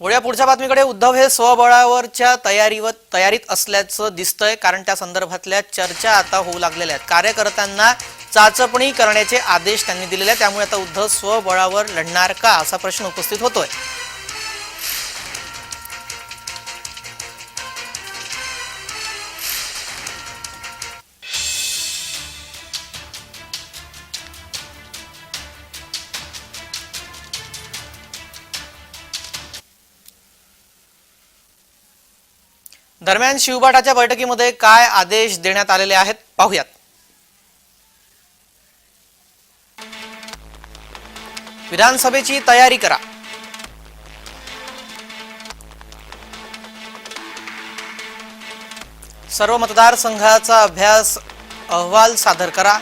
वळूया पुढच्या बातमीकडे उद्धव हे स्वबळावरच्या तयारीवर तयारीत असल्याचं दिसतंय कारण त्या संदर्भातल्या चर्चा आता होऊ लागलेल्या आहेत. कार्यकर्त्यांना चाचपणी करण्याचे आदेश त्यांनी दिलेले आहेत त्यामुळे आता उद्धव स्वबळावर लढणार का असा प्रश्न उपस्थित होतोय. दरम्यान शिवबाटाच्या बैठकीमध्ये काय आदेश देण्यात आलेले आहेत पाहूयात. विधानसभेची तयारी करा. सर्व मतदारसंघाचा अभ्यास अहवाल सादर करा.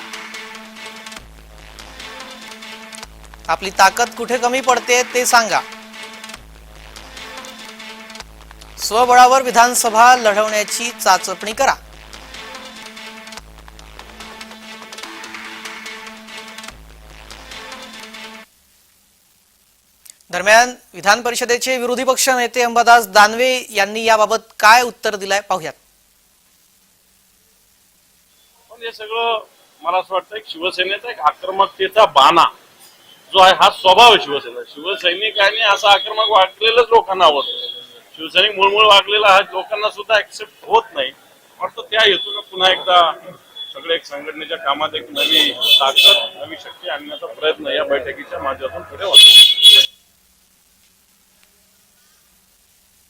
आपली ताकद कुठे कमी पडते ते सांगा. स्वबळावर विधानसभा लढवण्याची चाचपणी करा. दरम्यान विधान परिषदेचे विरोधी पक्ष नेते अंबादास दानवे यांनी याबाबत काय उत्तर दिलंय पाहूयात. पण हे सगळं मला असं वाटतं शिवसेनेचा एक आक्रमकतेचा बाणा जो आहे हा स्वभाव आहे शिवसेना शिवसैनिकांनी असं आक्रमक वाटलेलंच लोकांना आवडतं. शिवसैनिक मुळमुळ वागलेला हा लोकांना सुद्धा ऍक्सेप्ट होत नाही. वाटतं त्या हेतून पुन्हा एकदा सगळे एक संघटनेच्या कामात एक नवी ताकद नवी शक्ती आणण्याचा प्रयत्न या बैठकीच्या माध्यमातून पुढे होतो